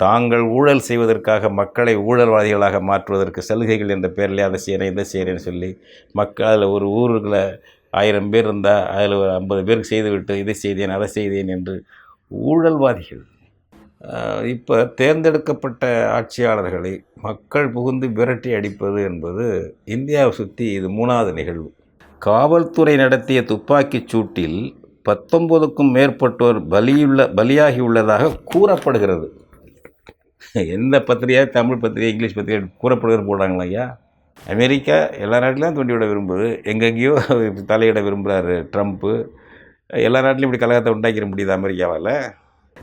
தாங்கள் ஊழல் செய்வதற்காக மக்களை ஊழல்வாதிகளாக மாற்றுவதற்கு சலுகைகள் என்ற பேரில் அதை செய்கிறேன் இதை செய்கிறேன்னு சொல்லி மக்கள் அதில் ஒரு ஊருக்குள்ள ஆயிரம் பேர் இருந்தால் அதில் ஒரு ஐம்பது பேருக்கு செய்துவிட்டு இதை செய்தேன் அதை செய்தேன் என்று ஊழல்வாதிகள் இப்போ தேர்ந்தெடுக்கப்பட்ட ஆட்சியாளர்களை மக்கள் புகுந்து விரட்டி அடிப்பது என்பது இந்தியாவை சுற்றி இது மூணாவது நிகழ்வு. காவல்துறை நடத்திய துப்பாக்கிச் சூட்டில் பத்தொன்பதுக்கும் மேற்பட்டோர் பலியுள்ள பலியாகியுள்ளதாக கூறப்படுகிறது. எந்த பத்திரிகை தமிழ் பத்திரிகை இங்கிலீஷ் பத்திரிகை கூறப்படுகிற போடுறாங்களா ஐயா? அமெரிக்கா எல்லா நாட்டிலையும் தூண்டி விட விரும்புது. எங்கெங்கேயோ தலையிட விரும்புகிறாரு ட்ரம்ப்பு எல்லா நாட்டிலையும் இப்படி கலகத்தை உண்டாக்கிட முடியுது அமெரிக்காவால்.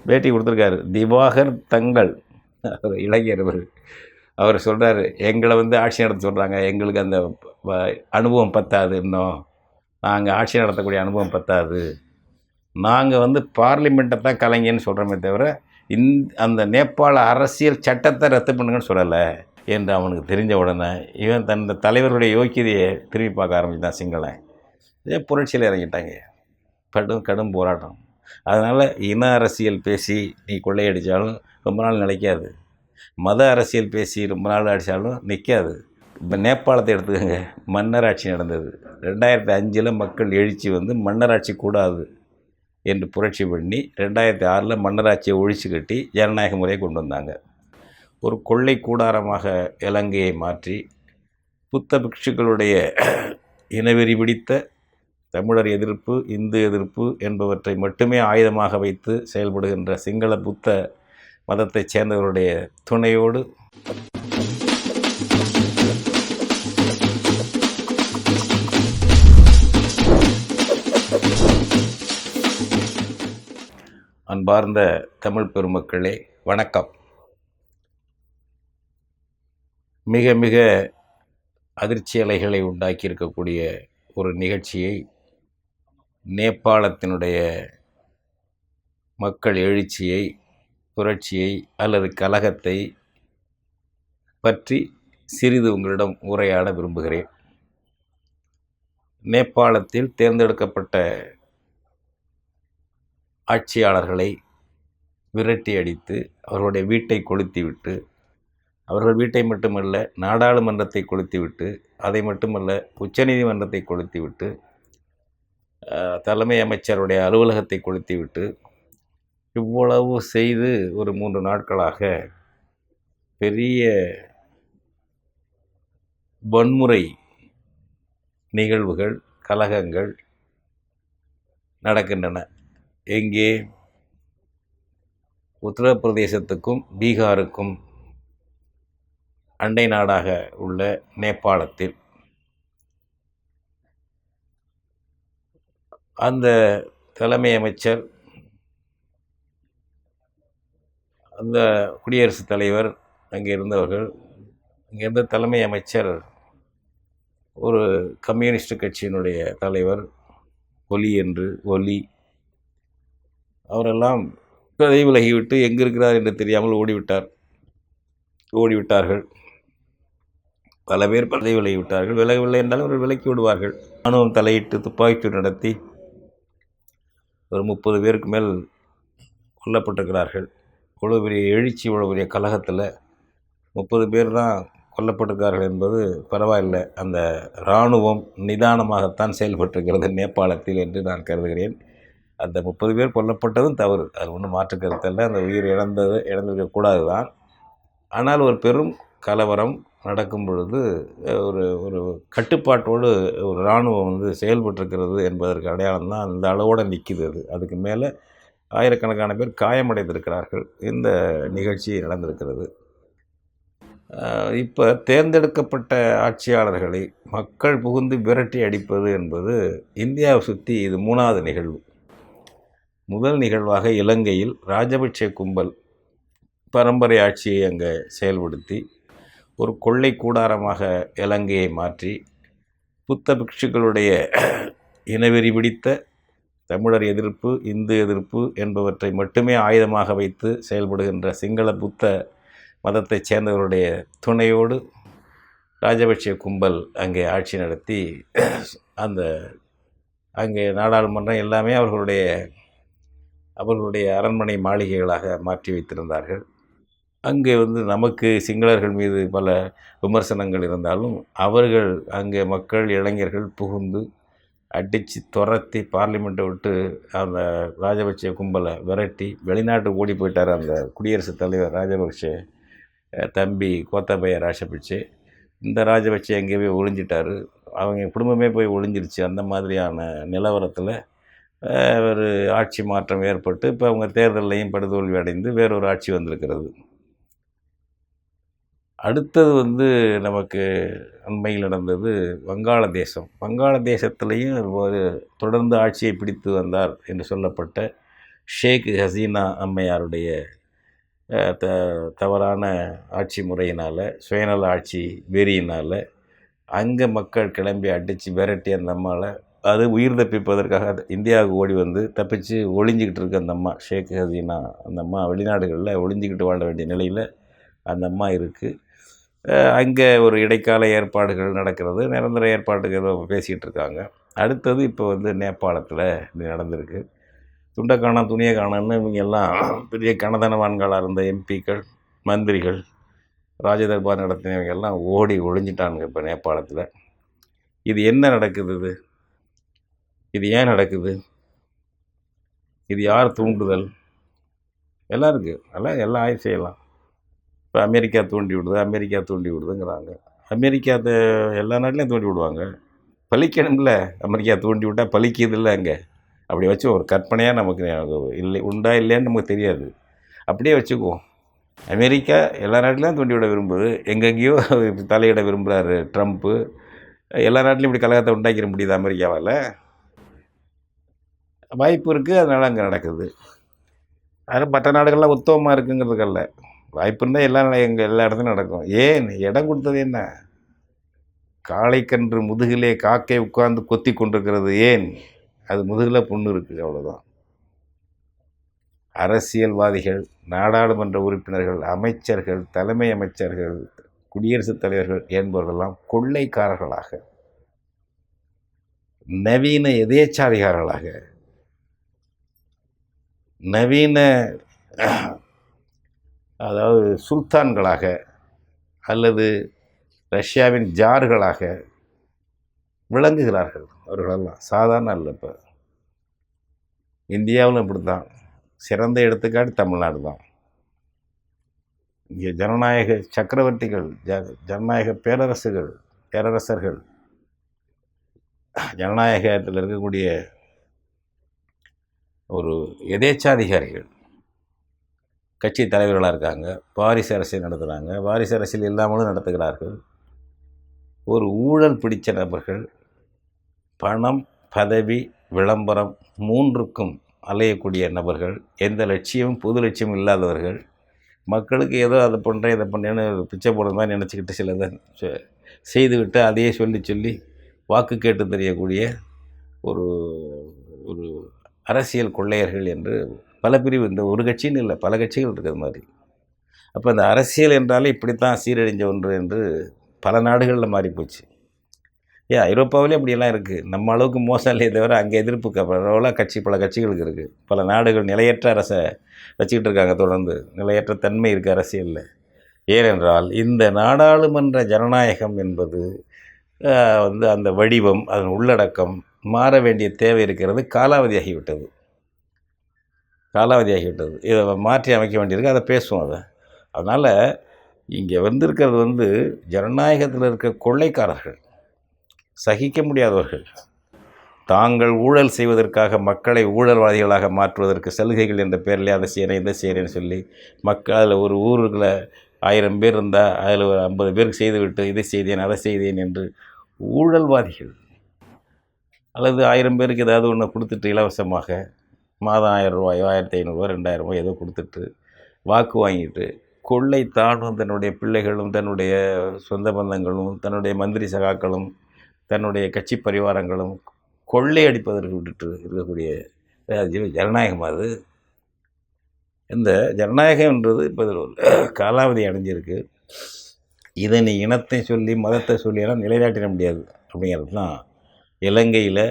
பேட்டி கொடுத்துருக்காரு திவாகர் தங்கள். அவர் இளைஞர் அவர் அவர் சொல்கிறாரு எங்களை வந்து ஆட்சி நடத்த சொல்கிறாங்க எங்களுக்கு அந்த அனுபவம் பத்தாது இன்னும். நாங்கள் ஆட்சி நடத்தக்கூடிய அனுபவம் பத்தாது. நாங்கள் வந்து பார்லிமெண்ட்டை தான் கலைஞன்னு சொல்கிறோமே தவிர இந் அந்த நேபாள அரசியல் சட்டத்தை ரத்து பண்ணுங்கன்னு சொல்லலை என்று அவனுக்கு தெரிஞ்ச உடனே இவன் தன் தலைவருடைய யோக்கியதையை திரும்பி பார்க்க ஆரம்பித்தான் சிங்களன் இதே புரட்சியில் இறங்கிட்டாங்க. கடும் கடும் போராட்டம். அதனால் இன அரசியல் பேசி நீ கொள்ளையடித்தாலும் ரொம்ப நாள் நிலைக்காது. மத அரசியல் பேசி ரொம்ப நாள் அடித்தாலும் நிற்காது இப்போ நேபாளத்தை எடுத்துக்கோங்க. மன்னராட்சி நடந்தது. ரெண்டாயிரத்தி அஞ்சில் மக்கள் எழுச்சி வந்து மன்னராட்சி கூடாது. என்று புரட்சி பண்ணி ரெண்டாயிரத்தி ஆறில் மன்னராட்சியை ஒழிச்சு கட்டி ஜனநாயக முறையை கொண்டு வந்தாங்க. ஒரு கொள்ளை கூடாரமாக இலங்கையை மாற்றி புத்த பிக்ஷுக்களுடைய இனவெறி பிடித்த தமிழர் எதிர்ப்பு இந்து எதிர்ப்பு என்பவற்றை மட்டுமே ஆயுதமாக வைத்து செயல்படுகின்ற சிங்கள புத்த மதத்தைச் சேர்ந்தவருடைய துணையோடு அன்பார்ந்த தமிழ் பெருமக்களே வணக்கம். மிக மிக அதிர்ச்சி அலைகளை உண்டாக்கியிருக்கக்கூடிய ஒரு நிகழ்ச்சியை நேபாளத்தினுடைய மக்கள் எழுச்சியை புரட்சியை அல்லது கலகத்தை பற்றி சிறிது உங்களிடம் உரையாட விரும்புகிறேன். நேபாளத்தில் தேர்ந்தெடுக்கப்பட்ட ஆட்சியாளர்களை விரட்டி அடித்து அவர்களுடைய வீட்டை கொளுத்திவிட்டு அவர்கள் வீட்டை மட்டுமல்ல நாடாளுமன்றத்தை கொளுத்திவிட்டு அதை மட்டுமல்ல உச்சநீதிமன்றத்தை கொளுத்திவிட்டு தலைமை அமைச்சருடைய அலுவலகத்தை கொளுத்திவிட்டு இவ்வளவு செய்து ஒரு மூன்று நாட்களாக பெரிய வன்முறை நிகழ்வுகள் கலகங்கள் நடக்கின்றன. எங்கே? உத்தரப்பிரதேசத்துக்கும் பீகாருக்கும் அண்டை நாடாக உள்ள நேபாளத்தில். அந்த தலைமை அமைச்சர் அந்த குடியரசுத் தலைவர் அங்கே இருந்தவர்கள். அங்கேருந்த தலைமை அமைச்சர் ஒரு கம்யூனிஸ்ட் கட்சியினுடைய தலைவர் ஒலி என்று ஒலி அவரெல்லாம் கதை விலகிவிட்டு எங்கே இருக்கிறார் என்று தெரியாமல் ஓடிவிட்டார். ஓடிவிட்டார்கள். பல பேர் பதவி விலகிவிட்டார்கள். விலகவில்லை என்றாலும் அவர்கள் விலக்கி விடுவார்கள். ராணுவம் தலையிட்டு துப்பாக்கிச்சூடு நடத்தி ஒரு முப்பது பேருக்கு மேல் கொல்லப்பட்டிருக்கிறார்கள். இவ்வளோ பெரிய எழுச்சி இவ்வளோ பெரிய கழகத்தில் முப்பது பேர் தான் கொல்லப்பட்டிருக்கார்கள் என்பது பரவாயில்லை. அந்த இராணுவம் நிதானமாகத்தான் செயல்பட்டிருக்கிறது நேபாளத்தில் என்று நான் கருதுகிறேன். அந்த முப்பது பேர் கொல்லப்பட்டதும் தவறு. அது ஒன்றும் மாற்று கருத்தல்ல அந்த உயிர் இழந்தது இழந்திருக்கக்கூடாது தான் ஆனால் ஒரு பெரும் கலவரம் நடக்கும் பொழுது ஒரு ஒரு கட்டுப்பாட்டோடு ஒரு இராணுவம் வந்து செயல்பட்டிருக்கிறது என்பதற்கு அடையாளம் தான் அந்த அளவோடு நிற்கிது அது. அதுக்கு மேலே ஆயிரக்கணக்கான பேர் காயமடைந்திருக்கிறார்கள். இந்த நிகழ்ச்சி நடந்திருக்கிறது. இப்போ தேர்ந்தெடுக்கப்பட்ட ஆட்சியாளர்களை மக்கள் புகுந்து விரட்டி அடிப்பது என்பது இந்தியாவை சுற்றி இது மூணாவது நிகழ்வு. முதல் நிகழ்வாக இலங்கையில் ராஜபக்ஷ கும்பல் பரம்பரை ஆட்சியை அங்கே செயல்படுத்தி ஒரு கொள்ளை கூடாரமாக இலங்கையை மாற்றி புத்த பிக்ஷுக்களுடைய இனவெறி பிடித்த தமிழர் எதிர்ப்பு இந்து எதிர்ப்பு என்பவற்றை மட்டுமே ஆயுதமாக வைத்து செயல்படுகின்ற சிங்கள புத்த மதத்தைச் சேர்ந்தவருடைய துணையோடு ராஜபக்ஷ கும்பல் அங்கே ஆட்சி நடத்தி அந்த அங்கே நாடாளுமன்றம் எல்லாமே அவர்களுடைய அவர்களுடைய அரண்மனை மாளிகைகளாக மாற்றி வைத்திருந்தார்கள். அங்கே வந்து நமக்கு சிங்களர்கள் மீது பல விமர்சனங்கள் இருந்தாலும் அவர்கள் அங்கே மக்கள் இளைஞர்கள் புகுந்து அடித்து துரத்தி பார்லிமெண்ட்டை விட்டு அந்த ராஜபக்சே கும்பலை விரட்டி வெளிநாட்டுக்கு ஓடி போயிட்டார் அந்த குடியரசுத் தலைவர் ராஜபக்சே தம்பி கோத்தபய ராஜபக்சே இந்த ராஜபக்சே எங்கேயோ போய் ஒளிஞ்சிட்டார். அவங்க குடும்பமே போய் ஒளிஞ்சிருச்சு. அந்த மாதிரியான நிலவரத்தில் ஒரு ஆட்சி மாற்றம் ஏற்பட்டு இப்போ அவங்க தேர்தலையும் படுதோல்வி அடைந்து வேறொரு ஆட்சி வந்திருக்கிறது. அடுத்தது வந்து நமக்கு அண்மையில் நடந்தது வங்காளதேசம் வங்காளதேசத்துலேயும் ஒரு தொடர்ந்து ஆட்சியை பிடித்து வந்தார் என்று சொல்லப்பட்ட ஷேக் ஹசீனா அம்மையாருடைய த தவறான ஆட்சி முறையினால் சுயநல ஆட்சி வெறியினால் அங்கே மக்கள் கிளம்பி அடித்து விரட்டி அந்த அம்மாவை அது உயிர் தப்பிப்பதற்காக அது இந்தியாவுக்கு ஓடி வந்து தப்பிச்சு ஒளிஞ்சிக்கிட்டு இருக்க அந்த அம்மா ஷேக் ஹசீனா அந்த அம்மா வெளிநாடுகளில் ஒளிஞ்சிக்கிட்டு வாழ வேண்டிய நிலையில் அந்த அம்மா இருக்குது அங்கே ஒரு இடைக்கால ஏற்பாடுகள் நடக்கிறது நிரந்தர ஏற்பாடுகள் ஏதோ பேசிகிட்டு இருக்காங்க. அடுத்தது இப்போ வந்து நேபாளத்தில் இது நடந்திருக்கு. துண்டை காணாம் துணியை காணான்னு இவங்க எல்லாம் பெரிய கனதனவான்களாக இருந்த எம்பிக்கள் மந்திரிகள் ராஜதர்பார் நடத்தினவங்க எல்லாம் ஓடி ஒளிஞ்சிட்டானுங்க இப்போ நேபாளத்தில். இது என்ன நடக்குது இது? இது ஏன் நடக்குது? இது யார் தூண்டுதல்? எல்லாம் இருக்குது எல்லாம் எல்லாம் ஆய்வு செய்யலாம். இப்போ அமெரிக்கா தூண்டி விடுது அமெரிக்கா தூண்டி விடுதுங்கிறாங்க. அமெரிக்கா அது எல்லா நாட்டிலையும் தூண்டி விடுவாங்க. பலிக்கணும்ல அமெரிக்கா தூண்டி விட்டால் பலிக்குது இல்லை அங்கே. அப்படி வச்சு ஒரு கற்பனையாக நமக்கு இல்லை உண்டா இல்லையான்னு நமக்கு தெரியாது. அப்படியே வச்சுக்குவோம். அமெரிக்கா எல்லா நாட்டிலையும் தூண்டி விட விரும்புது. எங்கெங்கேயோ தலையிட விரும்புகிறாரு ட்ரம்ப்பு. எல்லா நாட்டிலையும் இப்படி கலகத்தை உண்டாக்கிட முடியுது அமெரிக்காவால். வாய்ப்பு இருக்குது அதனால் அங்கே நடக்குது. அது மற்ற நாடுகள்லாம் உத்தமமாக இருக்குங்கிறதுக்கல்ல. வாய்ப்பு இருந்தால் எல்லா எங்கள் எல்லா இடத்துலையும் நடக்கும். ஏன்? இடம் கொடுத்தது என்ன? காளைக்கன்று முதுகிலே காக்கை உட்கார்ந்து கொத்தி கொண்டிருக்கிறது ஏன்? அது முதுகில் புண்ணு இருக்குது அவ்வளோதான் அரசியல்வாதிகள் நாடாளுமன்ற உறுப்பினர்கள் அமைச்சர்கள் தலைமை அமைச்சர்கள் குடியரசுத் தலைவர்கள் என்பவர்களெல்லாம் கொள்ளைக்காரர்களாக நவீன எதேச்சாதிகாரர்களாக நவீன அதாவது சுல்தான்களாக அல்லது ரஷ்யாவின் ஜார்களாக விளங்குகிறார்கள் அவர்களெல்லாம். சாதாரண அல்ல இப்போ. இந்தியாவிலும் இப்படி தான் சிறந்த எடுத்துக்காட்டு தமிழ்நாடு தான். இங்கே ஜனநாயக சக்கரவர்த்திகள் ஜ ஜனநாயக பேரரசுகள் பேரரசர்கள் ஜனநாயகத்தில் இருக்கக்கூடிய ஒரு எதேச்சாதிகாரிகள். கட்சி தலைவர்களாக இருக்காங்க வாரிசு அரசியல் நடத்துகிறாங்க வாரிசு அரசியல் இல்லாமலும் நடத்துகிறார்கள். ஒரு ஊழல் பிடித்த நபர்கள் பணம் பதவி விளம்பரம் மூன்றுக்கும் அலையக்கூடிய நபர்கள் எந்த லட்சியமும் புது லட்சியம் இல்லாதவர்கள் மக்களுக்கு ஏதோ அதை பண்ணுறேன் இதை பண்ணுறேன்னு பிச்சை போடுற மாதிரி நினச்சிக்கிட்டு சிலதை செ- செய்துவிட்டு அதையே சொல்லி சொல்லி வாக்கு கேட்டு தெரியக்கூடிய ஒரு ஒரு அரசியல் கொள்ளையர்கள் என்று பல பிரிவு இந்த ஒரு கட்சின்னு இல்லை பல கட்சிகள் இருக்கிற மாதிரி. அப்போ இந்த அரசியல் என்றாலே இப்படித்தான் சீரழிஞ்ச ஒன்று என்று பல நாடுகளில் மாறிப்போச்சு ஏன் ஐரோப்பாவிலே அப்படியெல்லாம் இருக்குது நம்ம அளவுக்கு மோசம் இல்லையே தவிர அங்கே எதிர்ப்பு பரவலாக கட்சி பல கட்சிகளுக்கு இருக்குது பல நாடுகள் நிலையற்ற அரசை வச்சுக்கிட்டு இருக்காங்க தொடர்ந்து. நிலையற்ற தன்மை இருக்குது அரசியலில். ஏனென்றால் இந்த நாடாளுமன்ற ஜனநாயகம் என்பது வந்து அந்த வடிவம் அதன் உள்ளடக்கம் மாற வேண்டிய தேவை இருக்கிறது காலாவதியாகிவிட்டது. காலாவதியாகிவிட்டது. இதை மாற்றி அமைக்க வேண்டியிருக்கு அதை பேசுவோம் அதை. அதனால் இங்கே வந்திருக்கிறது வந்து ஜனநாயகத்தில் இருக்க கொள்ளைக்காரர்கள் சகிக்க முடியாதவர்கள். தாங்கள் ஊழல் செய்வதற்காக மக்களை ஊழல்வாதிகளாக மாற்றுவதற்கு சலுகைகள் என்ற பேரில் அதை செய்கிறேன் இதை செய்கிறேன்னு சொல்லி மக்கள் அதில் ஒரு ஊருக்குள்ள ஆயிரம் பேர் இருந்தால் அதில் ஒரு ஐம்பது பேருக்கு செய்துவிட்டு இதை செய்தேன் அதை செய்தேன் என்று ஊழல்வாதிகள் அல்லது ஆயிரம் பேருக்கு ஏதாவது ஒன்று கொடுத்துட்டு இலவசமாக மாதம் ஆயிரம் ரூபாயோ ஆயிரத்தி ஐநூறுரூவா ரெண்டாயிரம் ரூபாய் ஏதோ கொடுத்துட்டு வாக்கு வாங்கிட்டு கொள்ளை தானும் தன்னுடைய பிள்ளைகளும் தன்னுடைய சொந்த பந்தங்களும் தன்னுடைய மந்திரி சகாக்களும் தன்னுடைய கட்சி பரிவாரங்களும் கொள்ளையடிப்பதற்கு விட்டுட்டு இருக்கக்கூடிய ஜனநாயகம் அது. இந்த ஜனநாயகம்ன்றது இப்போ இதில் ஒரு காலாவதி அடைஞ்சிருக்கு. இதை நீ இனத்தை சொல்லி மதத்தை சொல்லி எல்லாம் நிலைநாட்டிட முடியாது அப்படிங்கிறது தான் இலங்கையில்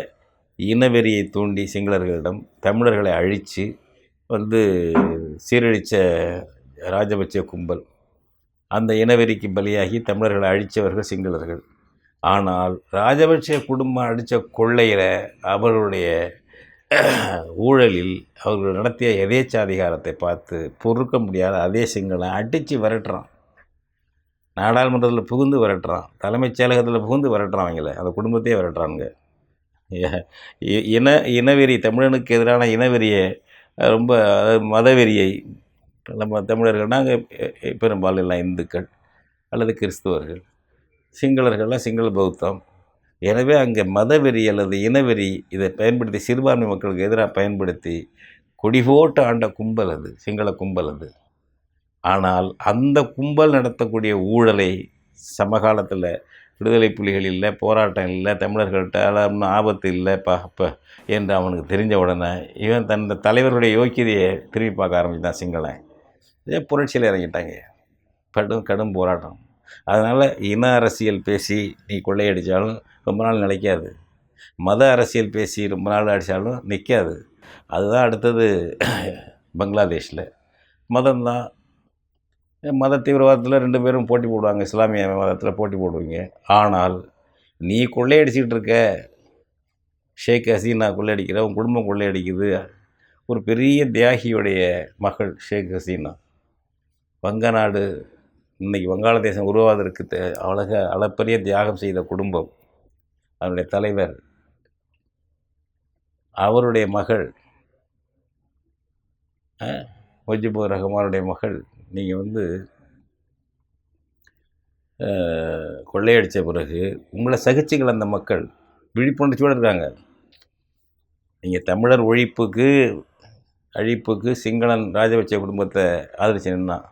இனவெறியை தூண்டி சிங்களர்களிடம் தமிழர்களை அழித்து வந்து சீரழித்த ராஜபட்ச கும்பல். அந்த இனவெறிக்கு பலியாகி தமிழர்களை அழித்தவர்கள் சிங்களர்கள். ஆனால் ராஜபட்ச குடும்பம் அடித்த கொள்ளையில் அவர்களுடைய ஊழலில் அவர்கள் நடத்திய எதேச்சாதிகாரத்தை பார்த்து பொறுக்க முடியாத அதே சிங்களம் அடித்து விரட்டுறான். நாடாளுமன்றத்தில் புகுந்து விரட்டுறான். தலைமைச் செயலகத்தில் புகுந்து விரட்டுறான் அவங்கள அந்த குடும்பத்தையே விரட்டுறானுங்க. ஏ- இன இனவெறி தமிழனுக்கு எதிரான இனவெறியை ரொம்ப அதாவது மதவெறியை நம்ம தமிழர்கள் நாங்கள் பெரும்பாலும் எல்லாம் இந்துக்கள் அல்லது கிறிஸ்துவர்கள் சிங்களர்கள்லாம் சிங்கள பௌத்தம். எனவே அங்கே மதவெறி அல்லது இனவெறி இதை பயன்படுத்தி சிறுபான்மை மக்களுக்கு எதிராக பயன்படுத்தி கொடி போட்டு ஆண்ட கும்பல் அது சிங்கள கும்பல் அது. ஆனால் அந்த கும்பல் நடத்தக்கூடிய ஊழலை சமகாலத்தில் விடுதலை புலிகள் இல்லை போராட்டம் இல்லை தமிழர்கள்ட்ட அதெல்லாம் ஆபத்து இல்லை பா இப்போ என்று அவனுக்கு தெரிஞ்ச உடனே இவன் தன் தலைவருடைய யோக்கியதையை திரும்பி பார்க்க ஆரம்பித்தான் சிங்களன் இதே புரட்சியில் இறங்கிட்டாங்க. கடும் கடும் போராட்டம். அதனால் இன அரசியல் பேசி நீ கொள்ளையடித்தாலும் ரொம்ப நாள் நிலைக்காது. மத அரசியல் பேசி ரொம்ப நாள் அடித்தாலும் நிற்காது அதுதான் அடுத்தது பங்களாதேஷில். மதம்தான் மத தீவிரவாதத்தில் ரெண்டு பேரும் போட்டி போடுவாங்க. இஸ்லாமிய மதத்தில் போட்டி போடுவீங்க. ஆனால் நீ கொள்ளையடிச்சிக்கிட்டு இருக்க ஷேக் ஹசீனா கொள்ளையடிக்கிற உன் குடும்பம் கொள்ளையடிக்குது. ஒரு பெரிய தியாகியுடைய மகள் ஷேக் ஹசீனா. வங்க நாடு இன்றைக்கி வங்காளதேசம் உருவாவதற்கு அழக அளப்பரிய தியாகம் செய்த குடும்பம். அவருடைய தலைவர் அவருடைய மகள் அஹ், முஜிபுர் ரஹ்மானுடைய மகள் நீங்கள் வந்து கொள்ளையடித்த பிறகு உங்களை சகிச்சுக்கல அந்த மக்கள் விழிப்புணர்ச்சியோடு இருக்காங்க. நீங்கள் தமிழர் ஒழிப்புக்கு அழிப்புக்கு சிங்களன் ராஜபட்ச குடும்பத்தை ஆதரிச்சு நின்னான்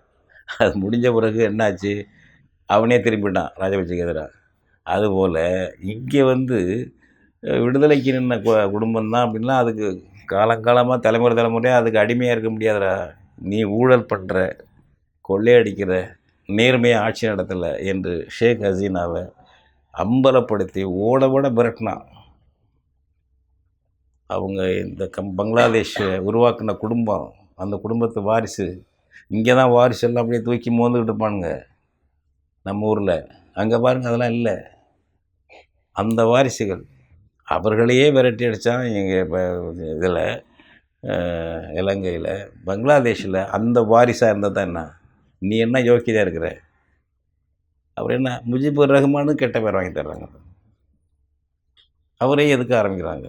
அது முடிஞ்ச பிறகு என்னாச்சு? அவனே திரும்பிட்டான் ராஜபட்சக்கு எதிராக அதுபோல் இங்கே வந்து விடுதலைக்கு நின்ன கு- குடும்பம்தான் அப்படின்னா அதுக்கு காலங்காலமாக தலைமுறை தலைமுறையாக அதுக்கு அடிமையாக இருக்க முடியாதுடா. நீ ஊழல் பண்ணுற கொள்ளையடிக்கிற நேர்மையாக ஆட்சி நடத்தலை என்று ஷேக் ஹசீனாவை அம்பலப்படுத்தி ஓட ஓட விரட்டினான் அவங்க இந்த கம் பங்களாதேஷை உருவாக்கின குடும்பம் அந்த குடும்பத்து வாரிசு இங்கே தான் வாரிசு எல்லாம் அப்படியே தூக்கி மோந்துக்கிட்டு இருப்பானுங்க. நம்ம ஊரில். அங்கே பாருங்கள் அதெல்லாம் இல்லை. அந்த வாரிசுகள் அவர்களையே விரட்டி அடித்தான் எங்கள் இப்போ இதில் இலங்கையில். பங்களாதேஷில் அந்த வாரிசாக இருந்தால் தான் என்ன? நீ என்ன யோக்கியதாக இருக்கிற? அவர் என்ன முஜிபுர் ரஹ்மானு கெட்ட பேர் வாங்கி தர்றாங்க. அவரே எதுக்க ஆரம்பிக்கிறாங்க?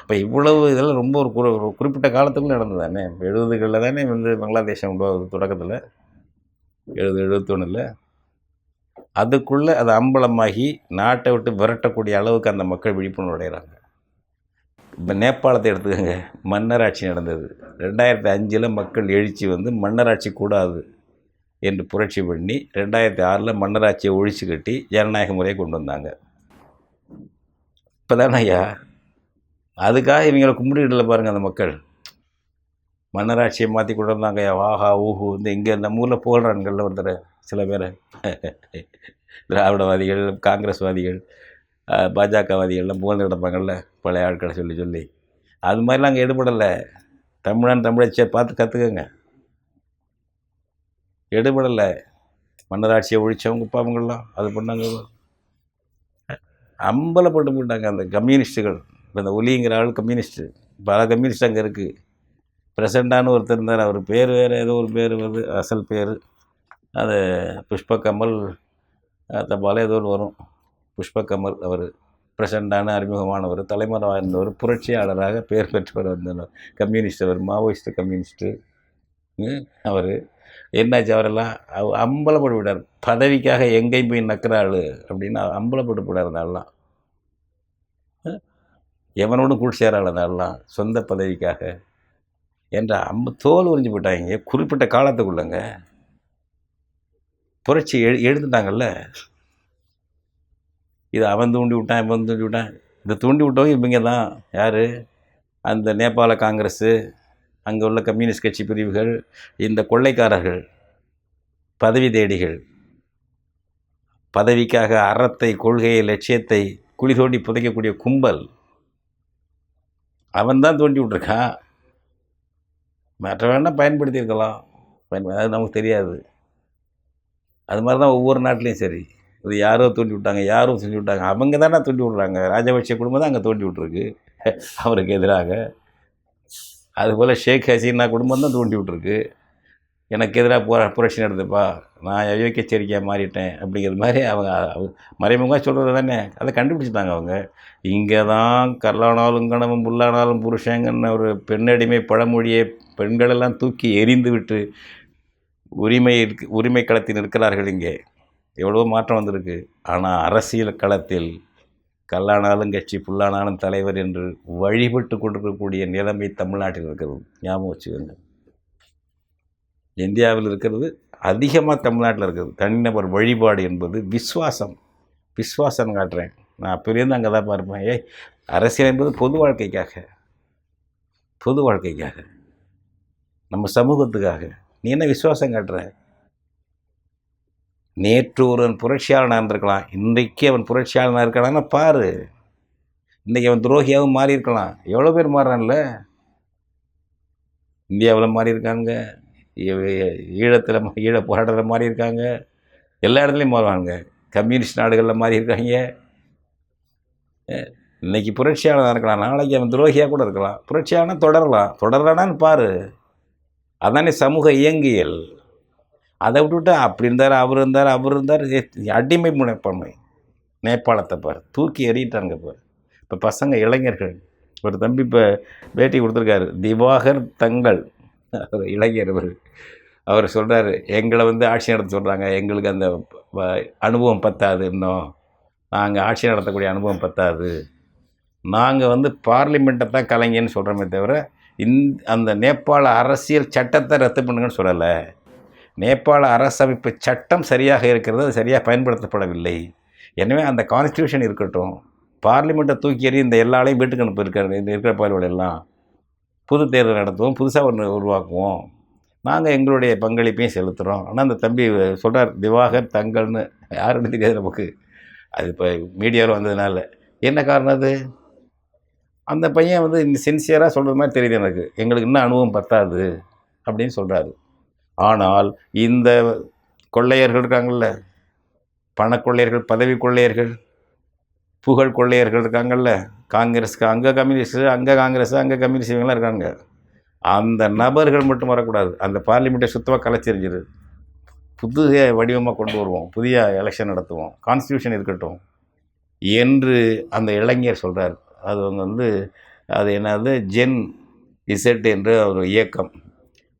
இப்போ இவ்வளவு இதெல்லாம் ரொம்ப ஒரு குறி ஒரு குறிப்பிட்ட காலத்துக்குள்ள நடந்தது தானே எழுபதுகளில் தானே வந்து பங்களாதேஷம் உருவாகுது தொடக்கத்தில். எழுபது எழுபத்தொன்னில். அதுக்குள்ளே அது அம்பலமாகி நாட்டை விட்டு விரட்டக்கூடிய அளவுக்கு அந்த மக்கள் விழிப்புணர்வு அடைகிறாங்க. இப்போ நேபாளத்தை எடுத்துக்கோங்க. மன்னராட்சி நடந்தது. ரெண்டாயிரத்தி அஞ்சில் மக்கள் எழுச்சி வந்து மன்னராட்சி கூடாது. என்று புரட்சி பண்ணி ரெண்டாயிரத்தி ஆறில் மன்னராட்சியை ஒழிச்சு கட்டி ஜனநாயக முறையை கொண்டு வந்தாங்க. இப்போ தானே ஐயா? அதுக்காக இவங்களை கும்பிட்டுக்கிட்டல பாருங்கள் அந்த மக்கள். மன்னராட்சியை மாற்றி கொண்டு வந்தாங்க ஐயா. வாஹா ஊஹு வந்து இங்கே நம்ம ஊரில் புகழ்றான்கள்ல ஒருத்தர் சில பேர். திராவிடவாதிகள் காங்கிரஸ்வாதிகள் பாஜகவாதிகள்லாம் புகழ்ந்து கிடப்பாங்கள்ல பழைய ஆட்களை சொல்லி சொல்லி. அது மாதிரிலாம் அங்கே எடுபடலை. தமிழன் தமிழச்சியை பார்த்து கற்றுக்கங்க. எடுபடலை. மன்னராட்சியை ஒழிச்சவங்க பாவங்கள்லாம் அது பண்ணாங்க. அம்பலப்பட்டு போட்டாங்க அந்த கம்யூனிஸ்ட்டுகள் இப்போ இந்த ஒலிங்கிற ஆள் கம்யூனிஸ்ட்டு. பல கம்யூனிஸ்ட் அங்கே இருக்குது பிரசண்டான்னு ஒருத்தர் இருந்தார். அவர் பேர் வேறு ஏதோ ஒரு பேர் வருது. அசல் பேர். அது புஷ்பகமல் தப்பால் ஏதோ ஒன்று வரும். புஷ்பகமல் அவர். பிரசண்டான அறிமுகமானவர். தலைமறைவாக இருந்தவர். புரட்சியாளராக பேர் பெற்றவர் வந்தவர் கம்யூனிஸ்ட். அவர் மாவோயிஸ்ட் கம்யூனிஸ்ட்டு. அவர். என்னாச்சு அவரெல்லாம்? அவ அம்பலப்பட்டு விட்டார் பதவிக்காக எங்கேயும் போய் நக்கிற ஆள் அப்படின்னு அம்பலப்பட்டு போயிட்டார் அந்த ஆள்லாம். எவனோடும் கூட சேராள் அந்த சொந்த பதவிக்காக. என்ற அம்ப தோல் உறிஞ்சு போட்டாங்க குறிப்பிட்ட காலத்துக்குள்ளங்க. புரட்சி எழு எழுந்துட்டாங்கல்ல இது அவன் தூண்டி விட்டான் இவன் தூண்டி விட்டான். இதை தூண்டி விட்டவங்க இவங்க தான் யார்? அந்த நேபாள காங்கிரஸு. அங்கே உள்ள கம்யூனிஸ்ட் கட்சி பிரிவுகள் இந்த கொள்ளைக்காரர்கள் பதவி தேடிகள் பதவிக்காக அறத்தை கொள்கையை லட்சியத்தை குழி தோண்டி புதைக்கக்கூடிய கும்பல் அவன் தான் தோண்டி விட்ருக்கான் மற்ற வேணால் பயன்படுத்தியிருக்கலாம் பயன்ப- அது நமக்கு தெரியாது. அது மாதிரி தான் ஒவ்வொரு நாட்டிலையும் சரி. இது யாரோ தூண்டி விட்டாங்க யாரோ தூண்டி விட்டாங்க. அவங்க தானே தூண்டி விட்றாங்க. ராஜபக்ஷ குடும்பம் தான் அங்கே தூண்டி விட்ருக்கு அவருக்கு எதிராக. அதுபோல் ஷேக் ஹசீனா குடும்பம் தான் தூண்டி விட்ருக்கு எனக்கு எதிராக போகிற புரட்சி நடந்துப்பா. நான் அயோக்கிய எச்சரிக்கையாக மாறிட்டேன் அப்படிங்கிற மாதிரி அவங்க மறைமுகமாக சொல்கிறது தானே. அதை கண்டுபிடிச்சிட்டாங்க அவங்க. இங்கே தான் கல்லானாலும் கணவன் புல்லானாலும் புருஷங்கன்னு ஒரு பெண்ணடிமை பழமொழியை பெண்களெல்லாம் தூக்கி எறிந்து விட்டு உரிமை இருக்கு உரிமை களத்தில் இருக்கிறார்கள் இங்கே. எவ்வளோ மாற்றம் வந்திருக்கு. ஆனால் அரசியல் களத்தில் கல்லானாலும் கட்சி புல்லானாலும் தலைவர் என்று வழிபட்டு கொண்டிருக்கக்கூடிய நிலைமை தமிழ்நாட்டில் இருக்கிறது. ஞாபகம் வச்சுக்கோங்க. இந்தியாவில் இருக்கிறது அதிகமாக தமிழ்நாட்டில் இருக்கிறது. தனிநபர் வழிபாடு என்பது விஸ்வாசம். விஸ்வாசம் காட்டுறேன். நான் அப்போலேருந்து அங்கே தான் பார்ப்பேன். ஏய் அரசியல் என்பது பொது வாழ்க்கைக்காக. பொது வாழ்க்கைக்காக. நம்ம சமூகத்துக்காக. நீ என்ன விசுவாசம் காட்டுற? நேற்று ஒருவன் புரட்சியாளனாக இருந்திருக்கலாம். இன்றைக்கு அவன் புரட்சியாளனாக இருக்கானா பாரு. இன்றைக்கி அவன் துரோகியாகவும் மாறி இருக்கலாம் எவ்வளோ பேர் மாறுறான்ல? இந்தியாவில் மாறி இருக்காங்க ஈழத்தில் ஈழ போராட்டத்தில் மாறி இருக்காங்க எல்லா இடத்துலையும் மாறுவாங்க. கம்யூனிஸ்ட் நாடுகளில் மாறி இருக்காங்க இன்னைக்கு புரட்சியாளனாக இருக்கலாம். நாளைக்கு அவன் துரோகியாக கூட இருக்கலாம். புரட்சியாளனா தொடரலாம். தொடரலான்னு பாரு. அதானே சமூக இயங்கியல். அதை விட்டுவிட்டு அப்படி இருந்தார் அவர் இருந்தார் அவர் இருந்தார். அடிமை முனைப்பான்மை நேபாளத்தை பார். தூக்கி எறியிட்டாங்க பார். இப்போ பசங்க இளைஞர்கள். ஒரு தம்பி இப்போ பேட்டி கொடுத்துருக்காரு. திவாகர் தங்கள். இளைஞர் அவர் அவர் சொல்கிறாரு எங்களை வந்து ஆட்சி நடத்த சொல்கிறாங்க எங்களுக்கு அந்த வ- அனுபவம் பத்தாது இன்னும். நாங்கள் ஆட்சி நடத்தக்கூடிய அனுபவம் பத்தாது. நாங்கள் வந்து பார்லிமெண்ட்டை தான் கலைஞன்னு சொல்கிறோமே தவிர இந் அந்த நேபாள அரசியல் சட்டத்தை ரத்து பண்ணுங்கன்னு சொல்லலை. நேபாள அரசமைப்பு சட்டம் சரியாக இருக்கிறது அது சரியாக பயன்படுத்தப்படவில்லை. எனவே அந்த கான்ஸ்டியூஷன் இருக்கட்டும் பார்லிமெண்ட்டை தூக்கி எறி இந்த எல்லாரையும் வீட்டுக்கு அனுப்பியிருக்காரு இருக்கிற இந்த இருக்கிற பயல்கள் எல்லாம் புது தேர்தல் நடத்துவோம் புதுசாக ஒன்று உருவாக்குவோம். நாங்கள் எங்களுடைய பங்களிப்பையும் செலுத்துகிறோம் ஆனால் அந்த தம்பி சொல்கிறார் திவாகர் தங்கள்னு யாருன்னு தெரியாது நமக்கு? அது இப்போ மீடியாவில் வந்ததுனால. என்ன காரணம் அது? அந்த பையன் வந்து இந்த சின்சியராக சொல்கிற மாதிரி தெரியுது எனக்கு. எங்களுக்கு இன்னும் அனுபவம் பத்தாது அப்படின்னு சொல்கிறாரு ஆனால் இந்த கொள்ளையர்கள் இருக்காங்கல்ல பணக்கொள்ளையர்கள் பதவி கொள்ளையர்கள் புகழ் கொள்ளையர்கள் இருக்காங்கல்ல காங்கிரஸ்க்கு அங்கே கம்யூனிஸ்ட் அங்கே காங்கிரஸ் அங்கே கம்யூனிஸ்ட் இவங்களாம் இருக்காங்க. அந்த நபர்கள் மட்டும் வரக்கூடாது. அந்த பார்லிமெண்ட்டை சுத்தமாக கலைச்செறிஞ்சிரு புதிய வடிவமாக கொண்டு வருவோம். புதிய எலெக்ஷன் நடத்துவோம். கான்ஸ்டியூஷன் இருக்கட்டும். என்று அந்த இளைஞர் சொல்கிறார் அது அவங்க வந்து அது என்னது? ஜென் இசட் என்று ஒரு இயக்கம்.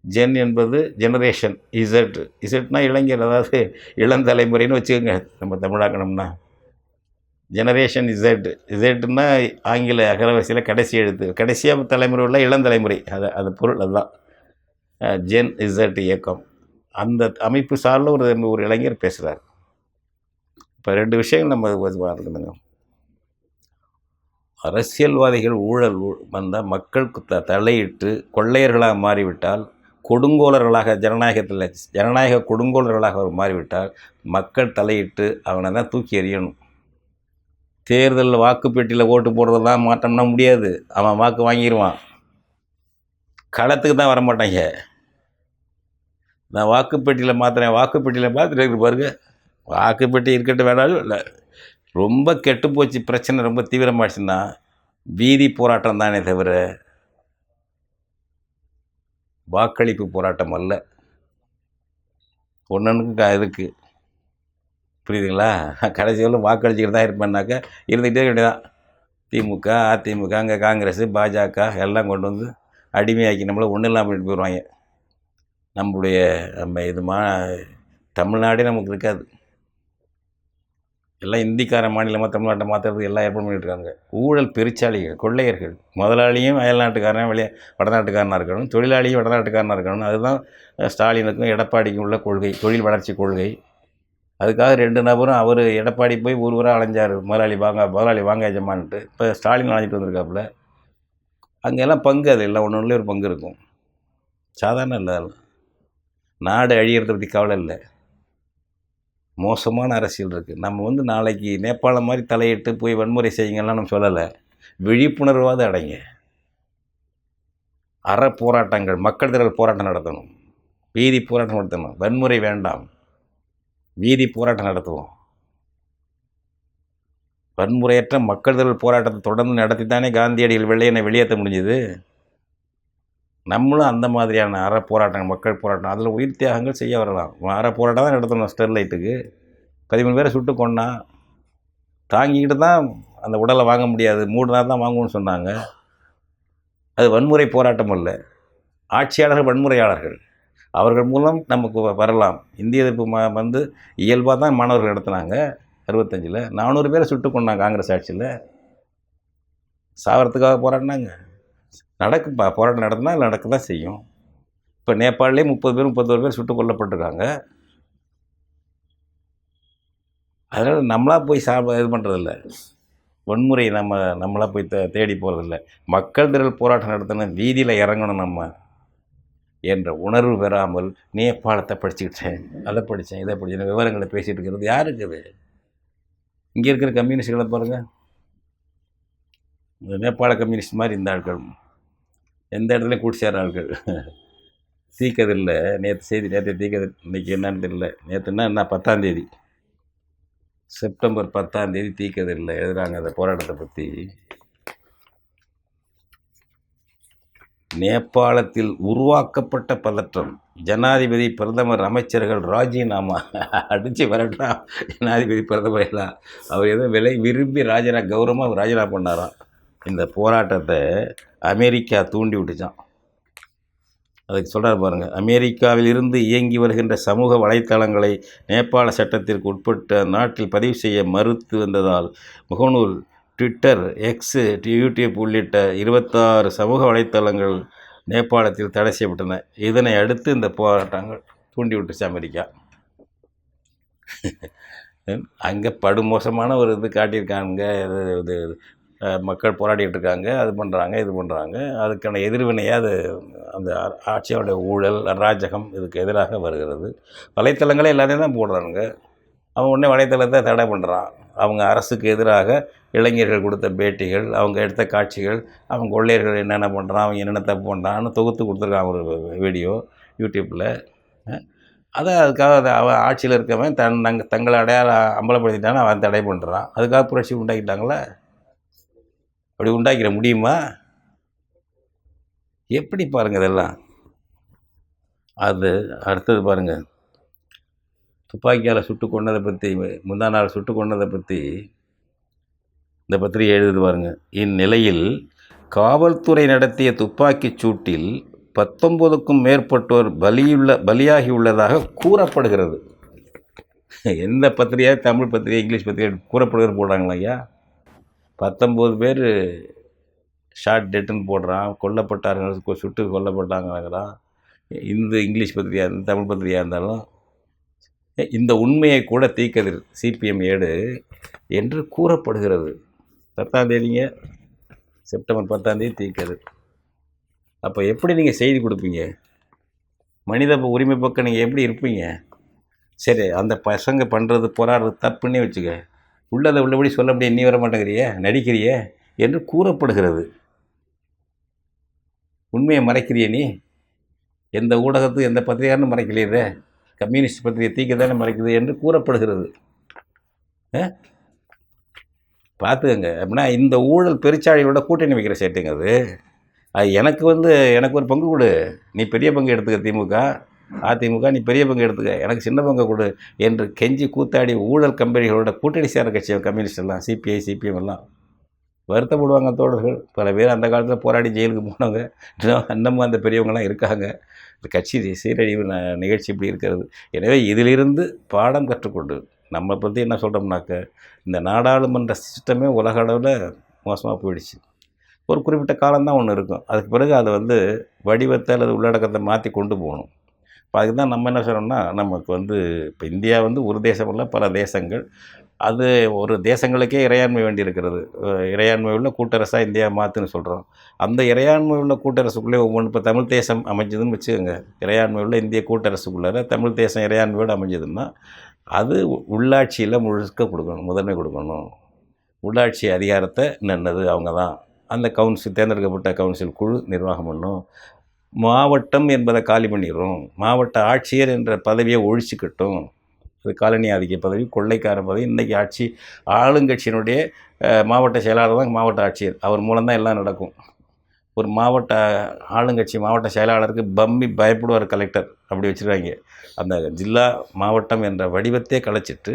ஜென் என்பது ஜெனரேஷன் இசட் இசட்னா இளைஞர் அதாவது இளந்தலைமுறைன்னு வச்சுக்கோங்க நம்ம தமிழாக்கணும்னா. ஜெனரேஷன் இசட் இசட்னா ஆங்கில அகரவரிசையில் கடைசி எழுத்து. கடைசியாக தலைமுறை உள்ள இளந்தலைமுறை அது அது பொருள் அதுதான். ஜென் இசட் இயக்கம். அந்த அமைப்பு சார்ந்த ஒரு ஒரு இளைஞர் பேசுகிறார் இப்போ ரெண்டு விஷயங்கள் நம்ம பார்த்துக்கணுங்க அரசியல்வாதிகள் ஊழல் வந்தால் மக்கள் த தலையிட்டு கொள்ளையர்களாக மாறிவிட்டால் கொடுங்கோலர்களாக ஜனநாயகத்தில் ஜனநாயக கொடுங்கோலர்களாக அவர் மாறிவிட்டால் மக்கள் தலையிட்டு அவனை தான் தூக்கி எறியணும். தேர்தலில் வாக்குப்பெட்டியில் ஓட்டு போடுறதெல்லாம் மாற்றம்னா முடியாது. அவன் வாக்கு வாங்கிடுவான் களத்துக்கு தான் வரமாட்டாங்க. நான் வாக்குப்பெட்டியில் மாற்றுறேன் வாக்குப்பெட்டியில் பார்த்துட்டு பாருங்க. வாக்குப்பெட்டி இருக்கட்டும் வேணாலும் இல்லை. ரொம்ப கெட்டு போச்சு பிரச்சனை ரொம்ப தீவிரமாச்சுன்னா வீதி போராட்டம் தானே தவிர வாக்களிப்பு போராட்டம் அல்ல. ஒன்றுக்கு இதுக்கு. புரியுதுங்களா? கடைசி வரலும் வாக்களிச்சுக்கிட்டு தான் இருப்பேன்னாக்கா இருந்துக்கிட்டே வேண்டியதான் திமுக அதிமுக அங்கே காங்கிரஸ் பாஜக எல்லாம் கொண்டு வந்து அடிமையாக்கி நம்மளை ஒன்றும் இல்லாமல் பண்ணிட்டு போயிடுவாங்க நம்மளுடைய நம்ம இது மா தமிழ்நாடே நமக்கு இருக்காது. எல்லாம் இந்திக்கார மாநிலமாக தமிழ்நாட்டை மாற்றுறதுக்கு எல்லாம் ஏற்பாடு பண்ணிட்டு இருக்காங்க ஊழல் பெருச்சாளிகள் கொள்ளையர்கள். முதலாளியும் அயல்நாட்டுக்காரன் வெளியே வடநாட்டுக்காரனாக இருக்கணும் தொழிலாளியும் வடநாட்டுக்காரனாக இருக்கணும். அதுதான் ஸ்டாலினுக்கும் எடப்பாடிக்கும் உள்ள கொள்கை தொழில் வளர்ச்சி கொள்கை. அதுக்காக ரெண்டு நபரும் அவர் எடப்பாடி போய் ஒரு ஊராக அலைஞ்சார் முதலாளி வாங்க முதலாளி வாங்க எஜமான்ட்டு. இப்போ ஸ்டாலின் அலைஞ்சிட்டு வந்திருக்காப்புல. அங்கெல்லாம் பங்கு அது எல்லாம் ஒன்று ஒன்றுலேயே ஒரு பங்கு இருக்கும். சாதாரண இல்லை நாடு அழியிறத பற்றி கவலை இல்லை. மோசமான அரசியல் இருக்குது நம்ம வந்து நாளைக்கு நேபாளம் மாதிரி தலையிட்டு போய் வன்முறை செய்யுங்கலாம் நம்ம சொல்லலை. விழிப்புணர்வாவது அடைங்க. அற போராட்டங்கள் மக்கள் திரள் போராட்டம் நடத்தணும். வீதி போராட்டம் நடத்தணும். வன்முறை வேண்டாம். வீதி போராட்டம் நடத்துவோம். வன்முறையற்ற மக்கள் திரள் போராட்டத்தை தொடர்ந்து நடத்தித்தானே காந்தியடிகள் வெள்ளையனை வெளியேற்ற முடிஞ்சது? நம்மளும் அந்த மாதிரியான அற போராட்டங்கள் மக்கள் போராட்டம் அதில் உயிர் தியாகங்கள் செய்ய வரலாம். அற போராட்டம் தான் நடத்தணும் ஸ்டெர்லைட்டுக்கு. பதிமூணு பேரை சுட்டு கொண்டா தாங்கிக்கிட்டு தான் அந்த உடலை வாங்க முடியாது. மூணு நாள் தான் வாங்குவோம்னு சொன்னாங்க. அது வன்முறை போராட்டம் அல்ல. ஆட்சியாளர்கள் வன்முறையாளர்கள். அவர்கள் மூலம் நமக்கு வ- வரலாம். இந்திய எதிர்ப்பு ம வந்து இயல்பாக தான் மாணவர்கள் நடத்தினாங்க. அறுபத்தஞ்சில் நானூறு பேரை சுட்டு கொண்டாங்க காங்கிரஸ் ஆட்சியில். சாவறதுக்காக போராடினாங்க. நடக்கும் போராட்டம் நடத்தினா நடக்க தான் செய்யும். இப்போ நேபாளிலே முப்பது பேர் முப்பத்தோரு பேர் சுட்டுக் கொல்லப்பட்டிருக்காங்க. அதனால் நம்மளாக போய் சாப்பிட இது பண்ணுறதில்ல வன்முறை நம்ம நம்மளாக போய் தே தேடி போகிறதில்ல மக்கள் திரள் போராட்டம் நடத்தணும் வீதியில் இறங்கணும் நம்ம என்ற உணர்வு பெறாமல் நேபாளத்தை படிச்சுக்கிட்டேன். அதை படித்தேன் இதை படித்தேன் விவரங்களை பேசிகிட்டு இருக்கிறது யாருக்கு அது இங்கே இருக்கிற கம்யூனிஸ்டுகளை பாருங்கள் இந்த நேபாள கம்யூனிஸ்ட் மாதிரி இந்த ஆட்கள். எந்த இடத்துலையும் கூட்டு சேர ஆட்கள் தீக்கதில்ல நேற்று செய்தி நேற்று தீக்கதில் இன்றைக்கி என்னன்னு தெரியல. நேற்றுன்னா என்ன பத்தாந்தேதி செப்டம்பர் பத்தாந்தேதி தீக்கதில்லை எழுதுகிறாங்க அந்த போராட்டத்தை பற்றி நேபாளத்தில் உருவாக்கப்பட்ட பதற்றம். ஜனாதிபதி பிரதமர் அமைச்சர்கள் ராஜினாமா. அடித்து வரட்டா ஜனாதிபதி பிரதமர் எல்லாம். அவர் எதுவும் விலை விரும்பி ராஜினா கௌரவமாக ராஜினாமா பண்ணாராம். இந்த போராட்டத்தை அமெரிக்கா தூண்டி விட்டுச்சான் அதுக்கு சொல்கிறார் பாருங்கள் அமெரிக்காவில் இருந்து இயங்கி வருகின்ற சமூக வலைத்தளங்களை நேபாள சட்டத்திற்கு உட்பட்ட நாட்டில் பதிவு செய்ய மறுத்து வந்ததால் முகநூல் ட்விட்டர் எக்ஸு யூடியூப் உள்ளிட்ட இருபத்தாறு சமூக வலைத்தளங்கள் நேபாளத்தில் தடை செய்யப்பட்டன. இதனை அடுத்து இந்த போராட்டங்கள் தூண்டி விட்டுச்சு அமெரிக்கா. அங்கே படுமோசமான ஒரு இது காட்டியிருக்காங்க. இது இது மக்கள் போராடிட்டு இருக்காங்க அது பண்ணுறாங்க இது பண்ணுறாங்க அதுக்கான எதிர்வினையாக அது அந்த ஆட்சியோடைய ஆட்சியோட ஊழல் அராஜகம் இதுக்கு எதிராக வருகிறது. வலைத்தளங்களே எல்லாத்தையும் தான் போடுறானுங்க. அவன் உடனே வலைத்தளத்தை தடை பண்ணுறான் அவங்க அரசுக்கு எதிராக இளைஞர்கள் கொடுத்த பேட்டிகள் அவங்க எடுத்த காட்சிகள் அவங்க கொள்ளையர்கள் என்னென்ன பண்ணுறான் அவங்க என்னென்ன தப்பு பண்ணுறான்னு தொகுத்து கொடுத்துருக்கான் ஒரு வீடியோ யூடியூப்பில் அதை அதுக்காக அதை அவன் ஆட்சியில் இருக்கவன் தன் நாங்கள் தங்களை அடையாளம் அம்பலப்படுத்திட்டான்னு அவன் தடை பண்ணுறான் அதுக்காக புரட்சி உண்டாக்கிட்டாங்களே? அப்படி உண்டாக்கிட முடியுமா? எப்படி பாருங்கள் இதெல்லாம்? அது அடுத்தது பாருங்கள் துப்பாக்கியால் சுட்டு கொண்டதை பற்றி முந்தா நாள் சுட்டு கொண்டதை பற்றி இந்த பத்திரிகை எழுதுது பாருங்கள் இந்நிலையில் காவல்துறை நடத்திய துப்பாக்கிச் சூட்டில் பத்தொம்போதுக்கும் மேற்பட்டோர் பலியுள்ள பலியாகி உள்ளதாக கூறப்படுகிறது. எந்த பத்திரிகையாக தமிழ் பத்திரிகை இங்கிலீஷ் பத்திரிகை கூறப்படுகிறது போடுறாங்களா ஐயா? பத்தொம்போது பேர் ஷார்ட் டெட்டுன்னு போடுறான். கொல்லப்பட்டார்கள் கொ- சுட்டு கொல்லப்பட்டாங்கிறான் இந்த இங்கிலீஷ் பத்திரிகையாக இருந்தாலும் தமிழ் பத்திரிகையாக இருந்தாலும் இந்த உண்மையை கூட தீக்கதிர் சிபிஎம் ஏடு என்று கூறப்படுகிறது. பத்தாம் தேதிங்க செப்டம்பர் பத்தாம் தேதி தீக்கதிர் அப்போ எப்படி நீங்கள் செய்தி கொடுப்பீங்க? மனித ப- உரிமை பக்கம் நீங்கள் எப்படி இருப்பீங்க? சரி அந்த பசங்க பண்ணுறது போராடுறது தப்புன்னே வச்சுக்க. உள்ளதை உள்ளபடி சொல்ல முடியும் நீ வர மாட்டேங்கிறியே? நடிக்கிறியே? என்று கூறப்படுகிறது. உண்மையை மறைக்கிறிய நீ? எந்த ஊடகத்துக்கு எந்த பத்திரிகைன்னு மறைக்கலையே கம்யூனிஸ்ட் பத்திரிகை தீக்க தானே மறைக்குது என்று கூறப்படுகிறது. ஆ? பார்த்துக்கங்க. அப்படின்னா இந்த ஊழல் பெருச்சாழியோட கூட்டணி வைக்கிற சேட்டுங்க அது. அது எனக்கு வந்து எனக்கு ஒரு பங்கு கொடு. நீ பெரிய பங்கு எடுத்துக்க திமுக. அதிமுக நீ பெரிய பங்கு எடுத்துக்க. எனக்கு சின்ன பங்கு கொடு என்று கெஞ்சி கூத்தாடி ஊழல் கம்பெனிகளோட கூட்டணி சேர கட்சி கம்யூனிஸ்ட் எல்லாம் சிபிஐ சிபிஎம் எல்லாம். வருத்தப்படுவாங்க தோழர்கள். பல பேர் அந்த காலத்தில் போராடி ஜெயிலுக்கு போனவங்க. இன்னும் இன்னமும் அந்த பெரியவங்களாம் இருக்காங்க. இந்த கட்சி சீரழிவு நிகழ்ச்சி இப்படி இருக்கிறது. எனவே இதிலிருந்து பாடம் கற்றுக்கொண்டு நம்ம பற்றி என்ன சொல்கிறோம்னாக்க இந்த நாடாளுமன்ற சிஸ்டமே உலக அளவில் மோசமாக போயிடுச்சு. ஒரு குறிப்பிட்ட காலம்தான் ஒன்று இருக்கும். அதுக்கு பிறகு அதை வந்து வடிவத்தை அல்லது உள்ளடக்கத்தை மாற்றி கொண்டு போகணும். இப்போ அதுக்கு தான் நம்ம என்ன சொல்கிறோம்னா நமக்கு வந்து இப்போ இந்தியா வந்து ஒரு தேசம் இல்லை பல தேசங்கள். அது ஒரு தேசங்களுக்கே இறையாண்மை வேண்டி இருக்கிறது. இறையாண்மை உள்ள கூட்டரசாக இந்தியா மாற்றுன்னு சொல்கிறோம் அந்த இறையாண்மை உள்ள கூட்டரசுக்குள்ளே ஒவ்வொன்று இப்போ தமிழ் தேசம் அமைஞ்சதுன்னு வச்சுக்கோங்க. இறையாண்மை உள்ள இந்திய கூட்டரசுக்குள்ளார தமிழ் தேசம் இறையாண்மையோடு அமைஞ்சதுன்னா அது உள்ளாட்சியில் முழுக்க கொடுக்கணும் முதன்மை கொடுக்கணும். உள்ளாட்சி அதிகாரத்தை நின்னது அவங்க தான். அந்த கவுன்சில் தேர்ந்தெடுக்கப்பட்ட கவுன்சில் குழு நிர்வாகம் பண்ணும். மாவட்டம் என்பதை காலி பண்ணிடுறோம். மாவட்ட ஆட்சியர் என்ற பதவியை ஒழிச்சுக்கட்டும். அது காலனி ஆதிக்க பதவி கொள்ளைக்கார பதவி. இன்றைக்கி ஆட்சி ஆளுங்கட்சியினுடைய மாவட்ட செயலாளர் தான் மாவட்ட ஆட்சியர். அவர் மூலம்தான் எல்லாம் நடக்கும். ஒரு மாவட்ட ஆளுங்கட்சி மாவட்ட செயலாளருக்கு பம்மி பயப்படுவார் கலெக்டர். அப்படி வச்சுருவாங்க அந்த ஜில்லா மாவட்டம் என்ற வடிவத்தையே கலைச்சிட்டு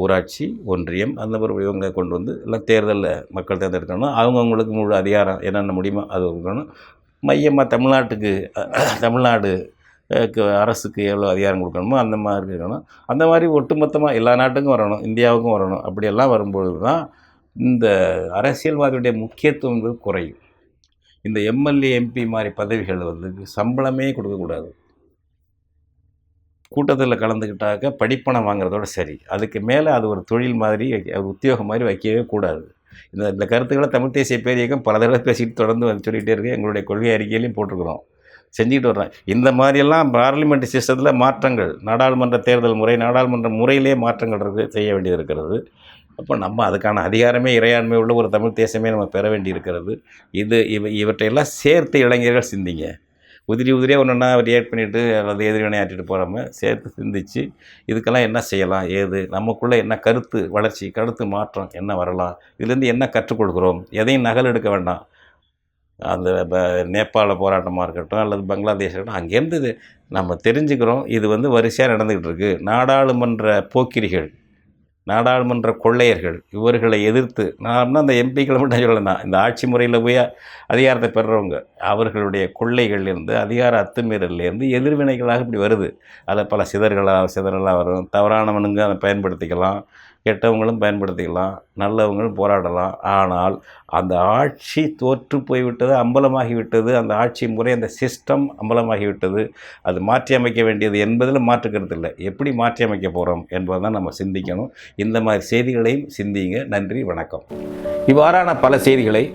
ஊராட்சி ஒன்றியம் அந்த மாதிரி இவங்க கொண்டு வந்து எல்லாம் தேர்தலில் மக்கள் தேர்ந்தெடுக்கணும் அவங்கவுங்களுக்கு முழு அதிகாரம் என்னென்ன முடியுமோ அது இருக்கணும் மையமாக தமிழ்நாட்டுக்கு தமிழ்நாடு அரசுக்கு எவ்வளோ அதிகாரம் கொடுக்கணுமோ அந்த மாதிரி இருக்கணும். அந்த மாதிரி ஒட்டுமொத்தமாக எல்லா நாட்டுக்கும் வரணும் இந்தியாவுக்கும் வரணும். அப்படியெல்லாம் வரும்பொழுது தான் இந்த அரசியல்வாதியுடைய முக்கியத்துவம் வந்து குறையும். இந்த எம்எல்ஏ எம்பி மாதிரி பதவிகள் வந்து சம்பளமே கொடுக்கக்கூடாது கூட்டத்தில் கலந்துக்கிட்டாக்க படிப்பணம் வாங்குறதோட சரி. அதுக்கு மேலே அது ஒரு தொழில் மாதிரி ஒரு உத்தியோகம் மாதிரி வைக்கவே கூடாது. இந்த இந்த கருத்துக்களை தமிழ் தேசிய பேரியக்கம் பல தடவை பேசிட்டு தொடர்ந்து வந்து சொல்லிகிட்டே இருக்கு. எங்களுடைய கொள்கை அறிக்கையிலையும் போட்டிருக்கிறோம். செஞ்சுக்கிட்டு வர்றேன். இந்த மாதிரியெல்லாம் பார்லிமெண்ட் சிஸ்டத்தில் மாற்றங்கள் நாடாளுமன்ற தேர்தல் முறை நாடாளுமன்ற முறையிலே மாற்றங்கள் இருக்குது செய்ய வேண்டியது இருக்கிறது. அப்போ நம்ம அதுக்கான அதிகாரமே இறையாண்மை உள்ள ஒரு தமிழ் தேசமே நம்ம பெற வேண்டி இருக்கிறது இது இவ இவற்றையெல்லாம் சேர்த்து இளைஞர்கள் சிந்திங்க. உதிரி உதிரியாக ஒன்றுன்னா ரியாக்ட் பண்ணிவிட்டு அல்லது எதிர்வினை ஆட்டிட்டு போகாமல் சேர்த்து சிந்திச்சு இதுக்கெல்லாம் என்ன செய்யலாம் ஏது நமக்குள்ளே என்ன கருத்து வளர்ச்சி கருத்து மாற்றம் என்ன வரலாம் இதுலேருந்து என்ன கற்றுக்கொடுக்குறோம் எதையும் நகல் எடுக்க வேண்டாம். அந்த ப- நேபாள போராட்டமாக இருக்கட்டும் அல்லது பங்களாதேஷ் இருக்கட்டும் அங்கேருந்து இது நம்ம தெரிஞ்சுக்கிறோம் இது வந்து வரிசையாக நடந்துக்கிட்டு இருக்குது நாடாளுமன்ற போக்கிரிகள் நாடாளுமன்ற கொள்ளையர்கள் இவர்களை எதிர்த்து நான் அந்த எம்பிக்களை மட்டும் சொல்லலாம் இந்த ஆட்சி முறையில் போய் அதிகாரத்தை பெறுறவங்க அவர்களுடைய கொள்ளைகள்லேருந்து அதிகார அத்துமீறல்லேருந்து எதிர்வினைகளாக இப்படி வருது. அதில் பல சிதறலாக சிதறலாக வரும். தவறானவனுங்க அதை பயன்படுத்திக்கலாம். கெட்டவங்களும் பயன்படுத்திக்கலாம். நல்லவங்களும் போராடலாம். ஆனால் அந்த ஆட்சி தோற்று போய்விட்டது அம்பலமாகிவிட்டது. அந்த ஆட்சி முறை அந்த சிஸ்டம் அம்பலமாகிவிட்டது. அது மாற்றி அமைக்க வேண்டியது என்பதில் மாற்றுக்கிறது இல்லை. எப்படி மாற்றி அமைக்க போகிறோம் என்பதை தான் நம்ம சிந்திக்கணும். இந்த மாதிரி செய்திகளையும் சிந்திங்க நன்றி வணக்கம். இவ்வாறான பல செய்திகளை